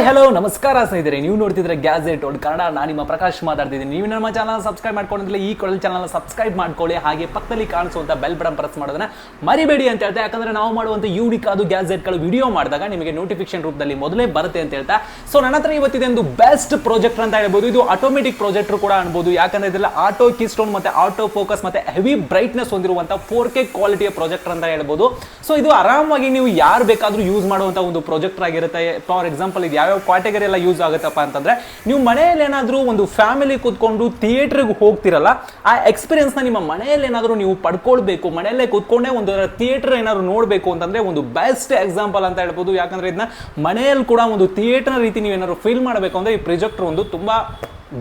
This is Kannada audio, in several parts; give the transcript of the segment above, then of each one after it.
ಹಾಯ್ ಹಲೋ ನಮಸ್ಕಾರ ಸ್ನೇಹಿತರೆ. ನೀವು ನೋಡ್ತಿದ್ರೆ ಗ್ಯಾಜೆಟ್ ಒಂದು ಕನ್ನಡ. ನಾನು ನಿಮ್ಮ ಪ್ರಕಾಶ್ ಮಾತಾಡ್ತಿದ್ದೀನಿ. ನೀವು ನಮ್ಮ ಚಾನಲ್ ಸಬ್ಸ್ಕ್ರೈಬ್ ಮಾಡ್ಕೊಂಡಿದ್ರೆ ಈ ಕೊಡಲ್ ಚಾನಲ್ ಸಬ್ಸ್ಕ್ರೈಬ್ ಮಾಡ್ಕೊಳ್ಳಿ. ಹಾಗೆ ಪಕ್ಕದಲ್ಲಿ ಕಾಣಿಸುವಂತ ಬೆಲ್ ಬಟನ್ ಪ್ರೆಸ್ ಮಾಡೋದನ್ನ ಮರಿಬೇಡಿ ಅಂತ ಹೇಳ್ತಾ, ಯಾಕಂದ್ರೆ ನಾವು ಮಾಡುವಂತ ಯೂನಿಕ್ ಅದು ಗ್ಯಾಜೆಟ್ಗಳು ವಿಡಿಯೋ ಮಾಡಿದಾಗ ನಿಮಗೆ ನೋಟಿಫಿಕೇಶನ್ ರೂಪದಲ್ಲಿ ಮೊದಲೇ ಬರುತ್ತೆ ಅಂತ ಹೇಳ್ತಾ. ಸೊ ನನ್ನ ಹತ್ರ ಇವತ್ತಿದೆ ಒಂದು ಬೆಸ್ಟ್ ಪ್ರಾಜೆಕ್ಟ್ ಅಂತ ಹೇಳ್ಬೋದು. ಇದು ಆಟೋಮೆಟಿಕ್ ಪ್ರಾಜೆಕ್ಟ್ ಕೂಡ ಅನ್ಬೋದು. ಯಾಕಂದ್ರೆ ಇದೆಲ್ಲ ಆಟೋ ಕೀಸ್ಟೋನ್ ಮತ್ತೆ ಆಟೋ ಫೋಕಸ್ ಮತ್ತೆ ಹೆವಿ ಬ್ರೈಟ್ನೆಸ್ ಹೊಂದಿರುವಂತಹ ಫೋರ್ ಕೆ ಕ್ವಾಲಿಟಿಯ ಪ್ರಾಜೆಕ್ಟ್ ಅಂತ ಹೇಳ್ಬೋದು. ಸೊ ಇದು ಆರಾಮಾಗಿ ನೀವು ಯಾರು ಬೇಕಾದರೂ ಯೂಸ್ ಮಾಡುವಂತಹ ಒಂದು ಪ್ರಾಜೆಕ್ಟ್ ಆಗಿರುತ್ತೆ. ಫಾರ್ ಎಕ್ಸಾಂಪಲ್ ಇದು ಯಾವ್ಯಾವ ಕ್ಯಾಟಗರಿ ಎಲ್ಲ ಯೂಸ್ ಆಗುತ್ತಪ್ಪ ಅಂತಂದ್ರೆ ನೀವು ಮನೆಯಲ್ಲಿ ಏನಾದರೂ ಒಂದು ಫ್ಯಾಮಿಲಿ ಕೂತ್ಕೊಂಡು ಥಿಯೇಟ್ರಿಗೆ ಹೋಗ್ತಿರಲ್ಲ, ಆ ಎಕ್ಸ್ಪೀರಿಯನ್ಸ್ನ ನಿಮ್ಮ ಮನೆಯಲ್ಲಿ ಏನಾದರೂ ನೀವು ಪಡ್ಕೊಳ್ಬೇಕು, ಮನೆಯಲ್ಲೇ ಕೂತ್ಕೊಂಡೇ ಒಂದು ಥಿಯೇಟರ್ ಏನಾದರೂ ನೋಡಬೇಕು ಅಂತಂದ್ರೆ ಒಂದು ಬೆಸ್ಟ್ ಎಕ್ಸಾಂಪಲ್ ಅಂತ ಹೇಳ್ಬೋದು. ಯಾಕಂದ್ರೆ ಇದನ್ನ ಮನೆಯಲ್ಲಿ ಕೂಡ ಒಂದು ಥಿಯೇಟರ್ ರೀತಿ ನೀವು ಏನಾದ್ರು ಫೀಲ್ ಮಾಡಬೇಕು ಅಂದರೆ ಈ ಪ್ರೊಜೆಕ್ಟರ್ ಒಂದು ತುಂಬ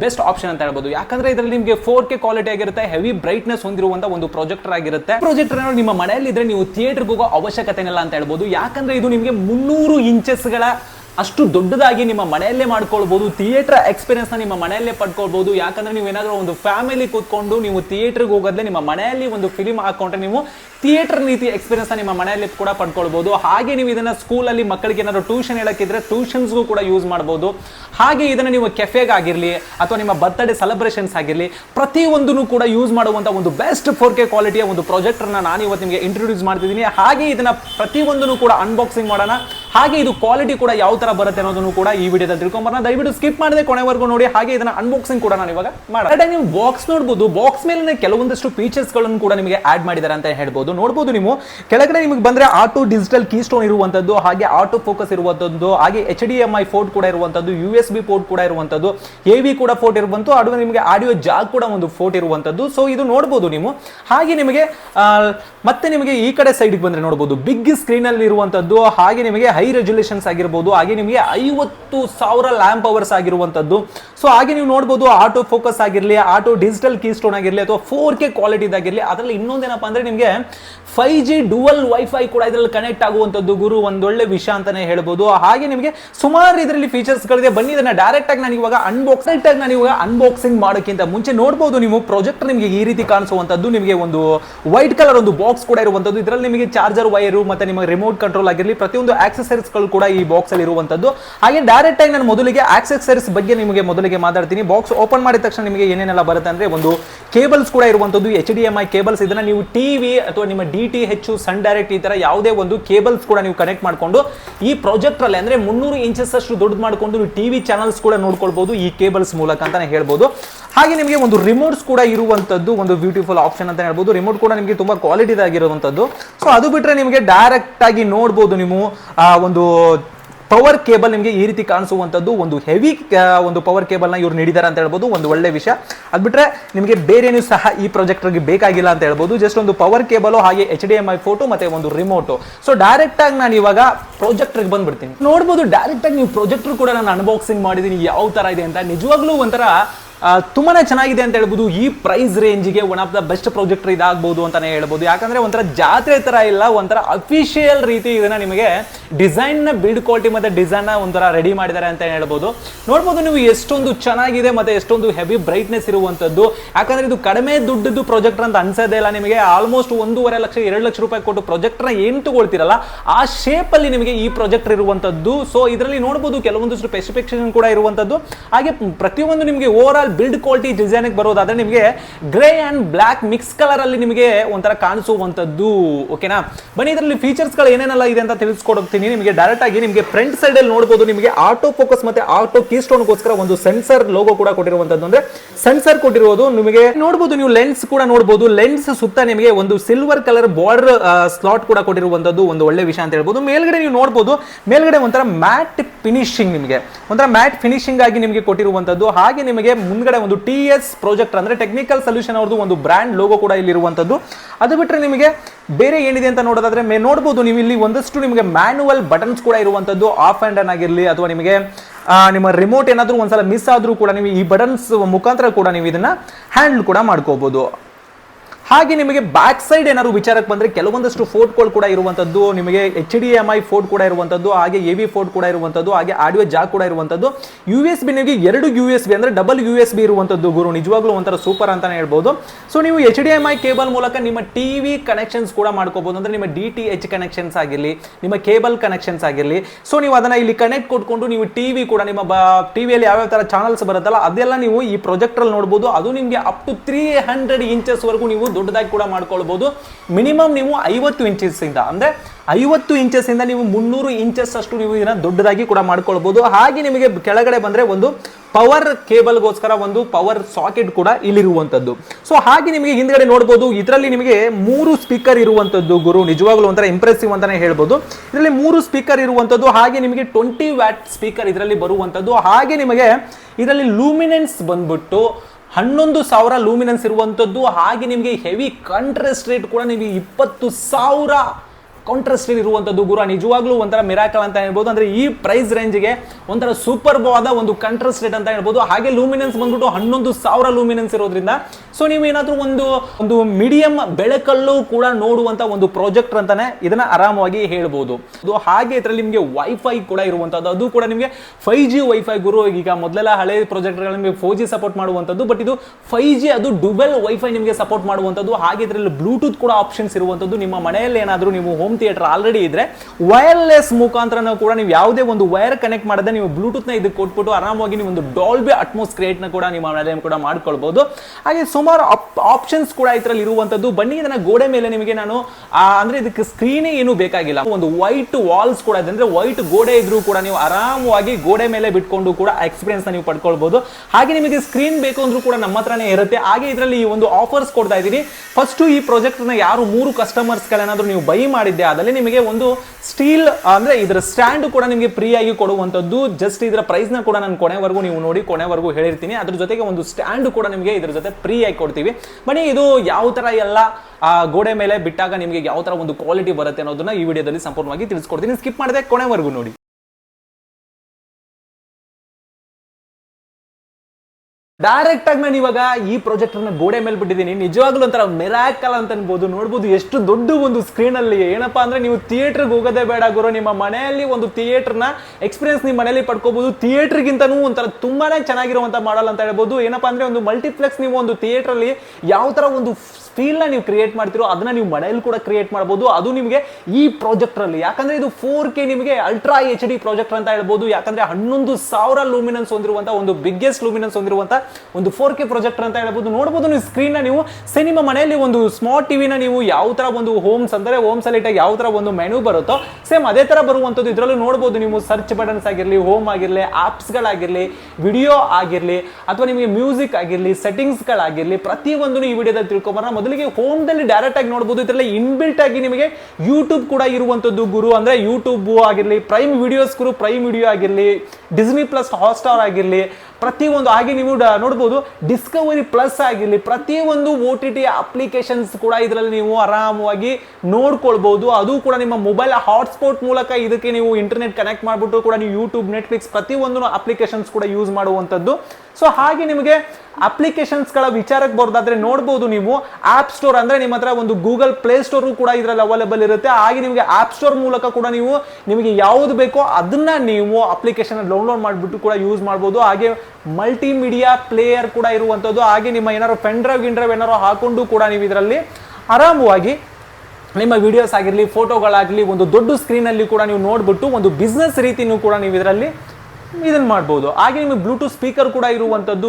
ಬೆಸ್ಟ್ ಆಪ್ಷನ್ ಅಂತ ಹೇಳ್ಬೋದು. ಯಾಕಂದ್ರೆ ಇದರಲ್ಲಿ ನಿಮಗೆ ಫೋರ್ ಕೆ ಕ್ವಾಲಿಟಿ ಆಗಿರುತ್ತೆ ಹೆವಿ ಬ್ರೈಟ್ನೆಸ್ ಹೊಂದಿರುವಂತ ಒಂದು ಪ್ರೊಜೆಕ್ಟರ್ ಆಗಿರುತ್ತೆ. ಪ್ರೊಜೆಕ್ಟರ್ ನಿಮ್ಮ ಮನೆಯಲ್ಲಿ ಇದ್ರೆ ನೀವು ಥಿಯೇಟರ್ಗೆ ಹೋಗೋ ಅವಶ್ಯಕತೆ ಇಲ್ಲ ಅಂತ ಹೇಳ್ಬೋದು. ಯಾಕಂದ್ರೆ ಇದು ನಿಮಗೆ ಮುನ್ನೂರು ಇಂಚಸ್ಗಳ ಅಷ್ಟು ದೊಡ್ಡದಾಗಿ ನಿಮ್ಮ ಮನೆಯಲ್ಲೇ ಮಾಡ್ಕೊಳ್ಬಹುದು ಥಿಯೇಟರ್ ಎಕ್ಸ್ಪೀರಿಯನ್ಸ್ ನಿಮ್ಮ ಮನೆಯಲ್ಲೇ ಪಡ್ಕೊಳ್ಬಹುದು ಯಾಕಂದ್ರೆ ನೀವು ಏನಾದರೂ ಒಂದು ಫ್ಯಾಮಿಲಿ ಕೂತ್ಕೊಂಡು ನೀವು ಥಿಯೇಟರ್ಗೆ ಹೋಗೋದ್ರೆ ನಿಮ್ಮ ಮನೆಯಲ್ಲಿ ಒಂದು ಫಿಲಿಮ್ ಹಾಕೊಂಡ್ರೆ ನೀವು ಥಿಯೇಟರ್ ರೀತಿ ಎಕ್ಸ್ಪೀರಿಯನ್ಸ್ ನಿಮ್ಮ ಮನೆಯಲ್ಲಿ ಕೂಡ ಪಡ್ಕೊಳ್ಬಹುದು ಹಾಗೆ ನೀವು ಇದನ್ನ ಸ್ಕೂಲಲ್ಲಿ ಮಕ್ಕಳಿಗೆ ಏನಾದರೂ ಟ್ಯೂಷನ್ ಹೇಳಕ್ಕಿದ್ರೆ ಟ್ಯೂಷನ್ಸ್ಗೂ ಕೂಡ ಯೂಸ್ ಮಾಡಬಹುದು ಹಾಗೆ ಇದನ್ನ ನೀವು ಕೆಫೆಗೆ ಆಗಿರಲಿ ಅಥವಾ ನಿಮ್ಮ ಬರ್ತ್ಡೇ ಸೆಲೆಬ್ರೇಷನ್ಸ್ ಆಗಿರಲಿ, ಪ್ರತಿಯೊಂದನ್ನು ಕೂಡ ಯೂಸ್ ಮಾಡುವಂಥ ಒಂದು ಬೆಸ್ಟ್ ಫೋರ್ ಕೆ ಕ್ವಾಲಿಟಿಯ ಒಂದು ಪ್ರಾಜೆಕ್ಟರ್ನ ನಾನು ಇವತ್ತು ನಿಮಗೆ ಇಂಟ್ರೊಡ್ಯೂಸ್ ಮಾಡ್ತಿದ್ದೀನಿ. ಹಾಗೆ ಇದನ್ನ ಪ್ರತಿಯೊಂದನ್ನು ಕೂಡ ಅನ್ಬಾಕ್ಸಿಂಗ್ ಮಾಡೋಣ. ಹಾಗೆ ಇದು ಕ್ವಾಲಿಟಿ ಕೂಡ ಯಾವ ತರ ಬರುತ್ತೆ ಅನ್ನೋದನ್ನು ಕೂಡ ಈ ವಿಡಿಯೋದಲ್ಲಿ ತಿಳ್ಕೊಂಬರೋಣ ದಯವಿಟ್ಟು ಸ್ಕಿಪ್ ಮಾಡದೆ ಕೊನೆವರೆಗೂ ನೋಡಿ, ಹಾಗೆ ಇದನ್ನ ಅನ್ಬಾಕ್ಸಿಂಗ್ ಕೂಡ ನಾನು ಇವಾಗ ಮಾಡೋಣ. ನೀವು ಬಾಕ್ಸ್ ನೋಡಬಹುದು ಬಾಕ್ಸ್ ಮೇಲೆ ಕೆಲವೊಂದಷ್ಟು ಫೀಚರ್ಸ್ಗಳನ್ನು ಕೂಡ ನಿಮಗೆ ಆಡ್ ಮಾಡಿದ್ದಾರೆ ಅಂತ ಹೇಳ್ಬೋದು. ನೋಡಬಹುದು ನೀವು. ಕೆಳಗಡೆ ನಿಮಗೆ ಬಂದ್ರೆ ಆಟೋ ಡಿಜಿಟಲ್ ಕೀ ಸ್ಟೋನ್ ಇರುವಂತದ್ದು, ಹಾಗೆ ಆಟೋ ಫೋಕಸ್ ಇರುವಂತದ್ದು, ಹಾಗೆ H D M I port ಕೂಡ ಇರುವಂತದ್ದು ಯು ಎಸ್ ಬಿ ಪೋರ್ಟ್ ಕೂಡ ಇರುವಂತದ್ದು ಎ ವಿ ಕೂಡ ಫೋರ್ಟ್ ಇರುವಂತದ್ದು ಅದು ನಿಮಗೆ ಆಡಿಯೋ ಜಾಗ್ ಕೂಡ ಒಂದು ಫೋರ್ಟ್ ಇರುವಂತದ್ದು. ಸೊ ಇದು ನೋಡಬಹುದು ನೀವು. ಹಾಗೆ ನಿಮಗೆ ಮತ್ತೆ ನಿಮಗೆ ಈ ಕಡೆ ಸೈಡ್ ಬಂದ್ರೆ ನೋಡಬಹುದು ಬಿಗ್ ಸ್ಕ್ರೀನ್ ಅಲ್ಲಿ ಇರುವಂತದ್ದು, ಹಾಗೆ ನಿಮಗೆ ಹೈ ರೆಜುಲೇಷನ್ಸ್ ಆಗಿರ್ಬೋದು, ಹಾಗೆ ನಿಮಗೆ ಐವತ್ತು ಸಾವಿರ ಲ್ಯಾಂಪ್ ಅವರ್ಸ್ ಆಗಿರುವಂಥದ್ದು. ಸೊ ಹಾಗೆ ನೀವು ನೋಡ್ಬೋದು ಆಟೋ ಫೋಕಸ್ ಆಗಿರಲಿ ಆಟೋ ಡಿಜಿಟಲ್ ಕೀ ಸ್ಟೋನ್ ಆಗಿರಲಿ, ಅಥವಾ ಫೋರ್ ಕೆ ಕ್ವಾಲಿಟಿದಾಗಿರಲಿ ಅದರಲ್ಲಿ ಇನ್ನೊಂದೇನಪ್ಪ ಅಂದ್ರೆ ನಿಮಗೆ ಫೈವ್ ಜಿ ಡುವಲ್ ವೈಫೈ ಕೂಡ ಇದರಲ್ಲಿ ಕನೆಕ್ಟ್ ಆಗುವಂತದ್ದು ಗುರು, ಒಂದೊಳ್ಳೆ ವಿಷಯ ಅಂತಾನೆ ಹೇಳ್ಬೋದು. ಹಾಗೆ ನಿಮಗೆ ಸುಮಾರು ಇದರಲ್ಲಿ ಫೀಚರ್ಸ್ಗಳಿದೆ ಬನ್ನಿ, ಇದನ್ನು ಡೈರೆಕ್ಟ್ ಆಗಿ ನಾನು ಇವಾಗ ಅನ್ಬಾಕ್ಸ್ ಆಗಿ ನಾನು ಇವಾಗ ಅನ್ಬಾಕ್ಸಿಂಗ್ ಮಾಡೋಕ್ಕಿಂತ ಮುಂಚೆ ನೋಡ್ಬೋದು ನೀವು. ಪ್ರೊಜೆಕ್ಟರ್ ನಿಮಗೆ ಈ ರೀತಿ ಕಾಣಿಸುವಂತದ್ದು ನಿಮಗೆ ಒಂದು ವೈಟ್ ಕಲರ್ ಒಂದು ಬಾಕ್ಸ್ ಕೂಡ ಇರುವಂಥದ್ದು. ಇದರಲ್ಲಿ ನಿಮಗೆ ಚಾರ್ಜರ್ ವೈರು ಮತ್ತೆ ನಿಮಗೆ ರಿಮೋಟ್ ಕಂಟ್ರೋಲ್ ಆಗಿರಲಿ, ಪ್ರತಿಯೊಂದು ಆಕ್ಸೆಸರೀಸ್ ಗಳು ಕೂಡ ಈ ಬಾಕ್ಸ್ ಅಲ್ಲಿ ಇರುವಂತದ್ದು. ಹಾಗೆ ಡೈರೆಕ್ಟ್ ಆಗಿ ನಾನು ಮೊದಲಿಗೆ ಆಕ್ಸೆಸರೀಸ್ ಬಗ್ಗೆ ನಿಮಗೆ ಮೊದಲಿಗೆ ಮಾತಾಡ್ತೀನಿ. ಬಾಕ್ಸ್ ಓಪನ್ ಮಾಡಿದ ತಕ್ಷಣ ನಿಮಗೆ ಏನೇನೆಲ್ಲ ಬರುತ್ತೆ ಅಂದ್ರೆ ಒಂದು ಕೇಬಲ್ಸ್ ಕೂಡ ಇರುವಂತದ್ದು H D M I cables ಇದನ್ನ ನೀವು ಟಿವಿ ಅಥವಾ ನಿಮ್ಮ D T H Sun direct ಈ ತರ ಯಾವುದೇ ಒಂದು ಕೇಬಲ್ಸ್ ಕೂಡ ನೀವು ಕನೆಕ್ಟ್ ಮಾಡ್ಕೊಂಡು ಈ ಪ್ರಾಜೆಕ್ಟ್ ಅಲ್ಲಿ ಅಂದ್ರೆ ಮುನ್ನೂರು ಇಂಚಸ್ ಅಷ್ಟು ದೊಡ್ಡದು ಮಾಡ್ಕೊಂಡು ನೀವು ಟಿವಿ ಚಾನಲ್ಸ್ ಕೂಡ ನೋಡ್ಕೊಳ್ಬಹುದು ಈ ಕೇಬಲ್ಸ್ ಮೂಲಕ ಅಂತಾನೆ ಹೇಳ್ಬೋದು. ಹಾಗೆ ನಿಮಗೆ ಒಂದು ರಿಮೋಟ್ಸ್ ಕೂಡ ಇರುವಂತದ್ದು, ಒಂದು ಬ್ಯೂಟಿಫುಲ್ ಆಪ್ಷನ್ ಅಂತ ಹೇಳ್ಬೋದು. ರಿಮೋಟ್ ಕೂಡ ನಿಮಗೆ ತುಂಬಾ ಕ್ವಾಲಿಟಿ ಆಗಿರುವಂತದ್ದು ಸೊ ಅದು ಬಿಟ್ಟರೆ ನಿಮಗೆ ಡೈರೆಕ್ಟ್ ಆಗಿ ನೋಡ್ಬೋದು ನೀವು ಒಂದು ಪವರ್ ಕೇಬಲ್ ನಿಮಗೆ ಈ ರೀತಿ ಕಾಣಿಸುವಂಥದ್ದು, ಒಂದು ಹೆವಿ ಒಂದು ಪವರ್ ಕೇಬಲ್ನ ಇವ್ರು ನೀಡಿದ್ದಾರೆ ಅಂತ ಹೇಳ್ಬೋದು, ಒಂದು ಒಳ್ಳೆ ವಿಷಯ. ಅದು ಬಿಟ್ರೆ ನಿಮಗೆ ಬೇರೇನೂ ಸಹ ಈ ಪ್ರಾಜೆಕ್ಟ್ಗೆ ಬೇಕಾಗಿಲ್ಲ ಅಂತ ಹೇಳ್ಬೋದು ಜಸ್ಟ್ ಒಂದು ಪವರ್ ಕೇಬಲ್ ಹಾಗೆ H D M I port ಮತ್ತೆ ಒಂದು ರಿಮೋಟು ಸೊ ಡೈರೆಕ್ಟ್ ಆಗಿ ನಾನು ಇವಾಗ ಪ್ರಾಜೆಕ್ಟ್ರಿಗೆ ಬಂದ್ಬಿಡ್ತೀನಿ. ನೋಡ್ಬೋದು ಡೈರೆಕ್ಟ್ ಆಗಿ ನೀವು ಪ್ರೊಜೆಕ್ಟ್ರು ಕೂಡ ನಾನು ಅನ್ಬಾಕ್ಸಿಂಗ್ ಮಾಡಿದ್ದೀನಿ ಯಾವ ಥರ ಇದೆ ಅಂತ. ನಿಜವಾಗ್ಲೂ ಒಂಥರ ತುಂಬಾ ಚೆನ್ನಾಗಿದೆ ಅಂತ ಹೇಳ್ಬೋದು, ಈ price ರೇಂಜ್ಗೆ one of the best project ಇದಾಗ್ಬೋದು ಅಂತಲೇ ಹೇಳ್ಬೋದು. ಯಾಕಂದರೆ ಒಂಥರ ಜಾತ್ರೆ ಥರ ಇಲ್ಲ, ಒಂಥರ ಅಫಿಷಿಯಲ್ ರೀತಿ ಇದನ್ನು ನಿಮಗೆ ಡಿಸೈನ್ನ ಬಿಲ್ಡ್ ಕ್ವಾಲಿಟಿ ಮತ್ತೆ ಡಿಸೈನ್ನ ಒಂಥರ ರೆಡಿ ಮಾಡಿದ್ದಾರೆ ಅಂತ ಹೇಳ್ಬೋದು. ನೋಡ್ಬೋದು ನೀವು ಎಷ್ಟೊಂದು ಚೆನ್ನಾಗಿದೆ ಮತ್ತೆ ಎಷ್ಟೊಂದು ಹೆವಿ ಬ್ರೈಟ್ನೆಸ್ ಇರುವಂತದ್ದು ಯಾಕಂದ್ರೆ ಇದು ಕಡಿಮೆ ದುಡ್ಡದ್ದು ಪ್ರೊಜೆಕ್ಟರ್ ಅಂತ ಅನ್ಸೋದೇ ಇಲ್ಲ ನಿಮಗೆ. ಆಲ್ಮೋಸ್ಟ್ ಒಂದೂವರೆ ಲಕ್ಷ, ಎರಡು ಲಕ್ಷ ರೂಪಾಯಿ ಕೊಟ್ಟು ಪ್ರೊಜೆಕ್ಟರ್ನ ಏನು ತಗೊಳ್ತಿರಲ್ಲ, ಆ ಶೇಪಲ್ಲಿ ನಿಮಗೆ ಈ ಪ್ರಾಜೆಕ್ಟರ್ ಇರುವಂತದ್ದು ಸೊ ಇದರಲ್ಲಿ ನೋಡಬಹುದು ಕೆಲವೊಂದಷ್ಟು ಸ್ಪೆಸಿಫಿಕೇಶನ್ ಕೂಡ ಇರುವಂತದ್ದು ಹಾಗೆ ಪ್ರತಿಯೊಂದು ನಿಮಗೆ over all build quality design ಬರೋದಾದ್ರೆ ನಿಮಗೆ grey and black mix colour ಅಲ್ಲಿ ನಿಮಗೆ ಒಂಥರ ಕಾಣಿಸುವಂತದ್ದು ಓಕೆನಾ ಬನ್ನಿ, ಇದರಲ್ಲಿ ಫೀಚರ್ಸ್ಗಳು ಏನೇನೆಲ್ಲ ಇದೆ ಅಂತ ತಿಳಿಸ್ಕೊಡ್ತೀನಿ ನಿಮಗೆ ಡೈರೆಕ್ಟ್ ಆಗಿ ನಿಮಗೆ ಫ್ರಂಟ್ ಸೈಡ್ ಅಲ್ಲಿ ನೋಡಬಹುದು ನಿಮಗೆ ಆಟೋ ಫೋಕಸ್ ಮತ್ತೆ ಆಟೋ ಕೀ ಸ್ಟೋನ್ ಗೋಸ್ಕರ ಒಂದು ಸೆನ್ಸರ್ ಲೋಗೋ ಕೂಡ ಕೊಟ್ಟಿರುವಂತದ್ದು. ಅಂದ್ರೆ ಸೆನ್ಸರ್ ಕೊಟ್ಟಿರುವುದು ನಿಮಗೆ ನೋಡಬಹುದು ನೀವು ಲೆನ್ಸ್ ಕೂಡ ನೋಡಬಹುದು ಲೆನ್ಸ್ ಸುತ್ತ ನಿಮಗೆ ಒಂದು ಸಿಲ್ವರ್ ಕಲರ್ ಬಾರ್ಡರ್ ಸ್ಲಾಟ್ ಕೂಡ ಕೊಟ್ಟಿರುವಂತದ್ದು ಒಂದು ಒಳ್ಳೆ ವಿಷಯ ಅಂತ ಹೇಳ್ಬೋದು. ಮೇಲ್ಗಡೆ ನೀವು ನೋಡಬಹುದು ಮೇಲ್ಗಡೆ ಒಂಥರ ಮ್ಯಾಟ್ ಫಿನಿಶಿಂಗ್ ನಿಮಗೆ. ಒಂಥರ ಮ್ಯಾಟ್ ಫಿನಿಶಿಂಗ್ ಆಗಿ ನಿಮಗೆ ಕೊಟ್ಟಿರುವಂತದ್ದು. ಹಾಗೆ ನಿಮಗೆ ಮುಂದ್ಗಡೆ ಒಂದು ಟಿ ಎಸ್ ಪ್ರಾಜೆಕ್ಟ್ ಅಂದ್ರೆ ಟೆಕ್ನಿಕಲ್ ಸೊಲ್ಯೂಷನ್ ಅವ್ರದ್ದು ಒಂದು ಬ್ರ್ಯಾಂಡ್ ಲೋಗೋ ಕೂಡ ಇಲ್ಲಿ ಇರುವಂತದ್ದು ಅದು ಬಿಟ್ಟರೆ ನಿಮಗೆ ಬೇರೆ ಏನಿದೆ ಅಂತ ನೋಡೋದಾದ್ರೆ ನೋಡಬಹುದು ನೀವು ಇಲ್ಲಿ ಒಂದಷ್ಟು ನಿಮಗೆ ಮ್ಯಾನುವಲ್ ಬಟನ್ಸ್ ಕೂಡ ಇರುವಂತದ್ದು ಆಫ್ ಆ್ಯಂಡ್ ಆನ್ ಆಗಿರಲಿ ಅಥವಾ ನಿಮಗೆ ನಿಮ್ಮ ರಿಮೋಟ್ ಏನಾದರೂ ಒಂದ್ಸಲ ಮಿಸ್ ಆದ್ರೂ ಕೂಡ ನೀವು ಈ ಬಟನ್ಸ್ ಮುಖಾಂತರ ಕೂಡ ನೀವು ಇದನ್ನ ಹ್ಯಾಂಡಲ್ ಕೂಡ ಮಾಡ್ಕೋಬಹುದು ಹಾಗೆ ನಿಮಗೆ ಬ್ಯಾಕ್ ಸೈಡ್ ಏನಾದ್ರು ವಿಚಾರಕ್ಕೆ ಬಂದ್ರೆ ಕೆಲವೊಂದಷ್ಟು ಫೋರ್ಟ್ಗಳು ಕೂಡ ಇರುವಂತದ್ದು, ನಿಮಗೆ H D M I port ಕೂಡ ಇರುವಂತದ್ದು, ಹಾಗೆ ಎ ವಿ ಫೋರ್ಟ್ ಕೂಡ ಇರುವಂತದ್ದು, ಹಾಗೆ ಆಡಿಯೋ ಜಾಕ್ ಕೂಡ ಇರುವಂತದ್ದು. ಯು ಎಸ್ ಬಿ ನಿಮಗೆ ಎರಡು ಯು ಎಸ್ ಬಿ ಅಂದ್ರೆ ಡಬಲ್ ಯು ಎಸ್ ಬಿ ಇರುವಂತದ್ದು ಗುರು. ನಿಜವಾಗ್ಲೂ ಒಂಥರ ಸೂಪರ್ ಅಂತಲೇ ಹೇಳ್ಬೋದು. ಸೊ ನೀವು H D M I cable ಮೂಲಕ ನಿಮ್ಮ ಟಿವಿ ಕನೆಕ್ಷನ್ಸ್ ಕೂಡ ಮಾಡ್ಕೋಬೋದು. ಅಂದ್ರೆ ನಿಮ್ಮ ಡಿ ಟಿ ಎಚ್ ಕನೆಕ್ಷನ್ಸ್ ಆಗಿರಲಿ, ನಿಮ್ಮ ಕೇಬಲ್ ಕನೆಕ್ಷನ್ಸ್ ಆಗಿರಲಿ. ಸೊ ನೀವು ಅದನ್ನ ಇಲ್ಲಿ ಕನೆಕ್ಟ್ ಕೊಟ್ಕೊಂಡು ನೀವು ಟಿವಿ ಕೂಡ ನಿಮ್ಮ ಟಿವಿಯಲ್ಲಿ ಯಾವ್ಯಾವ ತರ ಚಾನಲ್ಸ್ ಬರುತ್ತಲ್ಲ, ಅದೆಲ್ಲ ನೀವು ಈ ಪ್ರೊಜೆಕ್ಟರ್ ಅಲ್ಲಿ ನೋಡಬಹುದು ಅದು ನಿಮಗೆ up to three hundred inches ವರೆಗೂ ನೀವು ದೊಡ್ಡದಾಗಿ ಕೂಡ ಮಾಡ್ಕೊಳ್ಬೋದು. ಮಿನಿಮಮ್ ನೀವು ಐವತ್ತು ಇಂಚಸ್ ಇಂದ, ಅಂದ್ರೆ ಐವತ್ತು ಇಂದ ನೀವು ಮುನ್ನೂರು ಇಂಚಸ್ ಅಷ್ಟು ನೀವು ಇದನ್ನ ದೊಡ್ಡದಾಗಿ ಕೂಡ ಮಾಡ್ಕೊಳ್ಬೋದು. ಹಾಗೆ ನಿಮಗೆ ಕೆಳಗಡೆ ಬಂದ್ರೆ ಒಂದು ಪವರ್ ಕೇಬಲ್ಗೋಸ್ಕರ ಒಂದು ಪವರ್ ಸಾಕೆಟ್ ಕೂಡ ಇಲ್ಲಿರುವಂತದ್ದು ಸೊ ಹಾಗೆ ನಿಮಗೆ ಹಿಂದ್ಗಡೆ ನೋಡಬಹುದು ಇದರಲ್ಲಿ ನಿಮಗೆ ಮೂರು ಸ್ಪೀಕರ್ ಇರುವಂತದ್ದು ಗುರು. ನಿಜವಾಗ್ಲೂ ಒಂಥರ ಇಂಪ್ರೆಸಿವ್ ಅಂತಾನೆ ಹೇಳ್ಬೋದು. ಇದರಲ್ಲಿ ಮೂರು ಸ್ಪೀಕರ್ ಇರುವಂತದ್ದು ಹಾಗೆ ನಿಮಗೆ ಟ್ವೆಂಟಿ ವ್ಯಾಟ್ ಸ್ಪೀಕರ್ ಇದರಲ್ಲಿ ಬರುವಂಥದ್ದು. ಹಾಗೆ ನಿಮಗೆ ಇದರಲ್ಲಿ ಲೂಮಿನೆನ್ಸ್ ಬಂದ್ಬಿಟ್ಟು ಹನ್ನೊಂದು ಸಾವಿರ ಲೂಮಿನೆನ್ಸ್ ಇರುವಂಥದ್ದು ಹಾಗೆ ನಿಮಗೆ ಹೆವಿ ಕಂಟ್ರೆಸ್ಟ್ ರೇಟ್ ಕೂಡ ನಿಮಗೆ ಇಪ್ಪತ್ತು ಸಾವಿರ ರೇಟ್ ಇರುವಂಥದ್ದು ಗುರು. ನಿಜವಾಗ್ಲೂ ಒಂಥರ ಮಿರಾಕಲ್ ಅಂತ ಹೇಳ್ಬೋದು. ಅಂದ್ರೆ ಈ ಪ್ರೈಸ್ ರೇಂಜ್ಗೆ ಒಂಥರ ಸೂಪರ್ ಆದ ಒಂದು ಕಂಟ್ರೆಸ್ಟ್ ರೇಟ್ ಅಂತ ಹೇಳ್ಬೋದು. ಹಾಗೆ ಲೂಮಿನೆನ್ಸ್ ಬಂದ್ಬಿಟ್ಟು ಹನ್ನೊಂದು ಸಾವಿರ ಲೂಮಿನೆನ್ಸ್ ಇರೋದ್ರಿಂದ ಸೊ ನೀವು ಏನಾದರೂ ಒಂದು ಒಂದು ಮೀಡಿಯಂ ಬೆಳಕಲ್ಲೂ ಕೂಡ ನೋಡುವಂತ ಒಂದು ಪ್ರಾಜೆಕ್ಟ್ ಅಂತಾನೆ ಇದನ್ನ ಆರಾಮವಾಗಿ ಹೇಳ್ಬೋದು. ಹಾಗೆ ಇದರಲ್ಲಿ ನಿಮಗೆ ವೈಫೈ ಕೂಡ ಇರುವಂತದ್ದು ಅದು ಕೂಡ ನಿಮಗೆ ಫೈವ್ ಜಿ ವೈಫೈ ಗುರು. ಈಗ ಮೊದಲೆಲ್ಲ ಹಳೆ ಪ್ರಾಜೆಕ್ಟ್ಗಳು ನಿಮಗೆ ಫೋರ್ ಜಿ ಸಪೋರ್ಟ್ ಮಾಡುವಂಥದ್ದು ಬಟ್ ಇದು ಫೈವ್ ಜಿ ಅದು ಡುಬೆಲ್ ವೈಫೈ ನಿಮಗೆ ಸಪೋರ್ಟ್ ಮಾಡುವಂಥದ್ದು ಹಾಗೆ ಇದರಲ್ಲಿ ಬ್ಲೂಟೂತ್ ಕೂಡ ಆಪ್ಷನ್ಸ್ ಇರುವಂಥದ್ದು ನಿಮ್ಮ ಮನೆಯಲ್ಲಿ ಏನಾದರೂ ನೀವು ಹೋಮ್ ಥಿಯೇಟರ್ ಆಲ್ರೆಡಿ ಇದ್ರೆ ವೈರ್ಲೆಸ್ ಮುಖಾಂತರ ಕೂಡ ನೀವು ಯಾವುದೇ ಒಂದು ವೈರ್ ಕನೆಕ್ಟ್ ಮಾಡದೆ ನೀವು ಬ್ಲೂಟೂತ್ನ ಇದಕ್ಕೆ ಕೊಟ್ಬಿಟ್ಟು ಆರಾಮವಾಗಿ ನೀವು ಒಂದು ಡಾಲ್ಬಿ ಅಟ್ಮೋಸ್ ಕ್ರಿಯೇಟ್ನ ಕೂಡ ನಿಮ್ಮ ಮನೆಯಲ್ಲಿ ಕೂಡ ಮಾಡ್ಕೊಳ್ಬಹುದು ಹಾಗೆ ಸುಮಾರು ಆಪ್ಷನ್ಸ್ ಕೂಡ ಇದರಲ್ಲಿ ಇರುವಂತದ್ದು. ಬನ್ನಿ, ಇದನ್ನ ಗೋಡೆ ಮೇಲೆ ನಿಮಗೆ ನಾನು ಅಂದ್ರೆ ಇದಕ್ಕೆ ಸ್ಕ್ರೀನೇ ಏನು ಬೇಕಾಗಿಲ್ಲ. ಒಂದು ವೈಟ್ ವಾಲ್ಸ್ ಕೂಡ ಇದೆ. ಅಂದ್ರೆ ವೈಟ್ ಗೋಡೆ ಇದ್ರೂ ಕೂಡ ನೀವು ಆರಾಮವಾಗಿ ಗೋಡೆ ಮೇಲೆ ಬಿಟ್ಕೊಂಡು ಕೂಡ ಎಕ್ಸ್ಪೀರಿಯನ್ಸ್ ನೀವು ಪಡ್ಕೊಳ್ಬಹುದು ಹಾಗೆ ನಿಮಗೆ ಸ್ಕ್ರೀನ್ ಬೇಕು ಅಂದ್ರೂ ಕೂಡ ನಮ್ಮ ಹತ್ರನೇ ಇರುತ್ತೆ. ಹಾಗೆ ಇದರಲ್ಲಿ ಈ ಒಂದು ಆಫರ್ಸ್ ಕೊಡ್ತಾ ಇದ್ದೀನಿ ಫಸ್ಟ್ ಈ ಪ್ರಾಜೆಕ್ಟ್ನ ಯಾರು ಮೂರು ಕಸ್ಟಮರ್ಸ್ ಗಳೇನಾದ್ರೂ ನೀವು ಬೈ ಮಾಡಿದ್ದೆ ಆದಲ್ಲಿ ನಿಮಗೆ ಒಂದು ಸ್ಟೀಲ್ ಅಂದ್ರೆ ಇದರ ಸ್ಟ್ಯಾಂಡ್ ಕೂಡ ನಿಮಗೆ ಫ್ರೀ ಆಗಿ ಕೊಡುವಂತದ್ದು. ಜಸ್ಟ್ ಇದರ ಪ್ರೈಸ್ನ ಕೂಡ ನಾನು ಕೊನೆವರೆಗೂ ನೀವು ನೋಡಿ, ಕೊನೆವರೆಗೂ ಹೇಳಿರ್ತೀನಿ. ಅದ್ರ ಜೊತೆಗೆ ಒಂದು ಸ್ಟ್ಯಾಂಡ್ ಕೂಡ ನಿಮಗೆ ಇದರ ಜೊತೆ ಫ್ರೀ ಆಗಿ ಕೊಡ್ತೀವಿ ಬನ್ನಿ, ಇದು ಯಾವ ತರ ಎಲ್ಲ ಗೋಡೆ ಮೇಲೆ ಬಿಟ್ಟಾಗ ನಿಮಗೆ ಯಾವ ತರ ಒಂದು ಕ್ವಾಲಿಟಿ ಬರುತ್ತೆ ಅನ್ನೋದನ್ನ ಈ ವಿಡಿಯೋದಲ್ಲಿ ಸಂಪೂರ್ಣವಾಗಿ ತಿಳಿಸ್ಕೊಡ್ತೀನಿ. ಸ್ಕಿಪ್ ಮಾಡದೆ ಕೊನೆವರೆಗೂ ನೋಡಿ. ಡೈರೆಕ್ಟ್ ಆಗಿ ನಾನು ಇವಾಗ ಈ ಪ್ರಾಜೆಕ್ಟ್ ಗೋಡೆ ಮೇಲೆ ಬಿಟ್ಟಿದ್ದೀನಿ ನಿಜವಾಗ್ಲೂ ಒಂಥರ ಮೆರಾಕಲ್ ಅಂತ ಅನ್ಬೋದು. ನೋಡ್ಬೋದು ಎಷ್ಟು ದೊಡ್ಡ ಒಂದು ಸ್ಕ್ರೀನ್ ಅಲ್ಲಿ. ಏನಪ್ಪಾ ಅಂದ್ರೆ ನೀವು ಥಿಯೇಟರ್ಗೆ ಹೋಗೋದೇ ಬೇಡ ಗುರು. ನಿಮ್ಮ ಮನೆಯಲ್ಲಿ ಒಂದು ಥಿಯೇಟರ್ನ ಎಕ್ಸ್ಪೀರಿಯನ್ಸ್ ನಿಮ್ಮ ಮನೆಯಲ್ಲಿ ಪಡ್ಕೋಬಹುದು ಥಿಯೇಟರ್ಗಿಂತನೂ ಒಂಥರ ತುಂಬಾನೇ ಚೆನ್ನಾಗಿರುವಂತ ಮಾಡಲ್ ಅಂತ ಹೇಳ್ಬೋದು. ಏನಪ್ಪಾ ಅಂದ್ರೆ ಒಂದು ಮಲ್ಟಿಪ್ಲೆಕ್ಸ್ ನೀವು ಒಂದು ಥಿಯೇಟರ್ ಅಲ್ಲಿ ಯಾವ ತರ ಒಂದು ನ ನೀವು ಕ್ರಿಯೇಟ್ ಮಾಡ್ತಿರೋ ಅದನ್ನ ನೀವು ಮನೆಯಲ್ಲಿ ಕೂಡ ಕ್ರಿಯೇಟ್ ಮಾಡಬಹುದು ಅದು ನಿಮಗೆ ಈ ಪ್ರಾಜೆಕ್ಟ್ ಅಲ್ಲಿ ಯಾಕಂದ್ರೆ ಇದು ಫೋರ್ ಕೆ ನಿಮಗೆ ಅಲ್ಟ್ರಾ ಎಚ್ ಡಿ ಪ್ರಾಜೆಕ್ಟ್ ಅಂತ ಹೇಳ್ಬೋದು. ಯಾಕಂದ್ರೆ ಹನ್ನೊಂದು ಸಾವಿರ ಲೂಮಿನನ್ಸ್ ಹೊಂದಿರುವಂತ, ಒಂದು ಬಿಗ್ಗೆಸ್ಟ್ ಲೂಮಿನನ್ಸ್ ಹೊಂದಿರುವಂತ ಒಂದು ಫೋರ್ ಕೆ ಪ್ರೊಜೆಕ್ಟರ್ ಅಂತ ಹೇಳ್ಬೋದು. ನೋಡ್ಬೋದು ನೀವು ಸ್ಕ್ರೀನ್ನ ನೀವು. ಸಿನಿಮಾ ಮನೆಯಲ್ಲಿ ಒಂದು ಸ್ಮಾರ್ಟ್ ಟಿವಿನ ನೀವು ಯಾವ ತರ ಒಂದು ಹೋಮ್ಸ್ ಅಂದ್ರೆ ಹೋಮ್ ಸೆಲೆಕ್ಟ್ ಯಾವ ತರ ಒಂದು ಮೆನು ಬರುತ್ತೋ ಸೇಮ್ ಅದೇ ತರ ಬರುವಂತದ್ದು ಇದರಲ್ಲೂ ನೋಡ್ಬೋದು. ನೀವು ಸರ್ಚ್ ಬಟನ್ಸ್ ಆಗಿರಲಿ ಹೋಮ್ ಆಗಿರಲಿ ಆಪ್ಸ್ ಗಳಾಗಿರ್ಲಿ ವಿಡಿಯೋ ಆಗಿರಲಿ, ಅಥವಾ ನಿಮಗೆ ಮ್ಯೂಸಿಕ್ ಆಗಿರಲಿ ಸೆಟ್ಟಿಂಗ್ಸ್ ಗಳಾಗಿರ್ಲಿ ಪ್ರತಿಯೊಂದು ಈ ವಿಡಿಯೋದಲ್ಲಿ ತಿಳ್ಕೊಬಾರ ಮೊದಲಿಗೆ ಹೋಮ್ ದಲ್ಲಿ ಡೈರೆಕ್ಟ್ ಆಗಿ ನೋಡಬಹುದು ಇದರಲ್ಲಿ ಇನ್ಬಿಲ್ಟ್ ಆಗಿ ನಿಮಗೆ ಯೂಟ್ಯೂಬ್ ಕೂಡ ಇರುವಂತದ್ದು ಗುರು. ಅಂದ್ರೆ ಯೂಟ್ಯೂಬ್ ಆಗಿರಲಿ ಪ್ರೈಮ್ ವಿಡಿಯೋಸ್ ಗುರು ಪ್ರೈಮ್ ವಿಡಿಯೋ ಆಗಿರಲಿ ಡಿಸ್ನಿ ಪ್ಲಸ್ ಹಾಟ್ಸ್ಟಾರ್ ಆಗಿರಲಿ ಪ್ರತಿಯೊಂದು, ಹಾಗೆ ನೀವು ನೋಡ್ಬೋದು ಡಿಸ್ಕವರಿ ಪ್ಲಸ್ ಆಗಿರಲಿ, ಪ್ರತಿಯೊಂದು ಓ ಟಿ ಟಿ ಅಪ್ಲಿಕೇಶನ್ಸ್ ಕೂಡ ಇದರಲ್ಲಿ ನೀವು ಆರಾಮವಾಗಿ ನೋಡ್ಕೊಳ್ಬಹುದು ಅದು ಕೂಡ ನಿಮ್ಮ ಮೊಬೈಲ್ ಹಾಟ್ಸ್ಪಾಟ್ ಮೂಲಕ ಇದಕ್ಕೆ ನೀವು ಇಂಟರ್ನೆಟ್ ಕನೆಕ್ಟ್ ಮಾಡಿಬಿಟ್ಟು ಕೂಡ ನೀವು ಯೂಟ್ಯೂಬ್ ನೆಟ್ಫ್ಲಿಕ್ಸ್ ಪ್ರತಿಯೊಂದು ಅಪ್ಲಿಕೇಶನ್ಸ್ ಕೂಡ ಯೂಸ್ ಮಾಡುವಂಥದ್ದು. ಸೊ ಹಾಗೆ ನಿಮಗೆ ಅಪ್ಲಿಕೇಶನ್ಸ್ಗಳ ವಿಚಾರಕ್ಕೆ ಬರೋದಾದ್ರೆ ನೋಡ್ಬೋದು ನೀವು. ಆಪ್ ಸ್ಟೋರ್ ಅಂದ್ರೆ ನಿಮ್ಮ ಹತ್ರ ಒಂದು ಗೂಗಲ್ ಪ್ಲೇ ಸ್ಟೋರ್ ಕೂಡ ಇದರಲ್ಲಿ ಅವೈಲೇಬಲ್ ಇರುತ್ತೆ. ಹಾಗೆ ನಿಮಗೆ ಆಪ್ ಸ್ಟೋರ್ ಮೂಲಕ ಕೂಡ ನೀವು ನಿಮಗೆ ಯಾವುದು ಬೇಕೋ ಅದನ್ನ ನೀವು ಅಪ್ಲಿಕೇಶನ್ ಡೌನ್ಲೋಡ್ ಮಾಡಿಬಿಟ್ಟು ಕೂಡ ಯೂಸ್ ಮಾಡ್ಬೋದು. ಹಾಗೆ ಮಲ್ಟಿಮೀಡಿಯಾ ಪ್ಲೇಯರ್ ಕೂಡ ಇರುವಂಥದ್ದು. ಹಾಗೆ ನಿಮ್ಮ ಏನಾದ್ರು ಪೆನ್ ಡ್ರೈವ್ ಗಿನ್ ಡ್ರೈವ್ ಏನಾದ್ರು ಹಾಕೊಂಡು ಕೂಡ ನೀವು ಇದರಲ್ಲಿ ಆರಾಮವಾಗಿ ನಿಮ್ಮ ವಿಡಿಯೋಸ್ ಆಗಿರಲಿ ಫೋಟೋಗಳಾಗಲಿ ಒಂದು ದೊಡ್ಡ ಸ್ಕ್ರೀನಲ್ಲಿ ಕೂಡ ನೀವು ನೋಡ್ಬಿಟ್ಟು ಒಂದು ಬಿಸ್ನೆಸ್ ರೀತಿನೂ ಕೂಡ ನೀವು ಇದರಲ್ಲಿ ಇದನ್ನ ಮಾಡ್ಬೋದು. ಹಾಗೆ ನಿಮಗೆ ಬ್ಲೂಟೂತ್ ಸ್ಪೀಕರ್ ಕೂಡ ಇರುವಂಥದ್ದು